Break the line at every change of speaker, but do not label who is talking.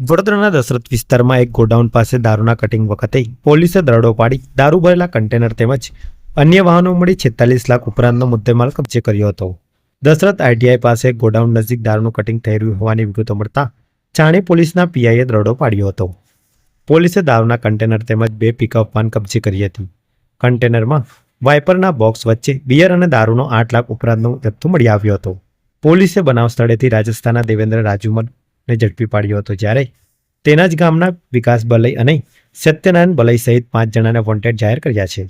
વડોદરાના દશરથ વિસ્તારમાં એક ગોડાઉન પાસે દારૂના કટિંગ વખતે પોલીસે દરોડો પાડી દારૂ ભરેલા કન્ટેનર તેમજ અન્ય વાહનો મળી છેતાલીસ લાખ ઉપરાંતનો મુદ્દેમાલ કબજે કર્યો હતો. દશરથ આઈટીઆઈ પાસે ગોડાઉન નજીક દારૂનું કટિંગ થઈ રહ્યું હોવાની વિગતો મળતા ચાણી પોલીસના પીઆઈએ દરોડો પાડ્યો હતો. પોલીસે દારૂના કન્ટેનર તેમજ બે પિકઅપ વાન કબજે કરી હતી. કન્ટેનરમાં વાઇપરના બોક્સ વચ્ચે બિયર અને દારૂનો આઠ લાખ ઉપરાંતનો જથ્થો મળી આવ્યો હતો. પોલીસે બનાવ સ્થળેથી રાજસ્થાનના દેવેન્દ્ર રાજુમલને ઝડપી પાડ્યો હતો જ્યારે તેના જ ગામના વિકાસ બલઈ અને સત્યનારાયણ બલઈ સહિત પાંચ જણાને વોન્ટેડ જાહેર કર્યા છે.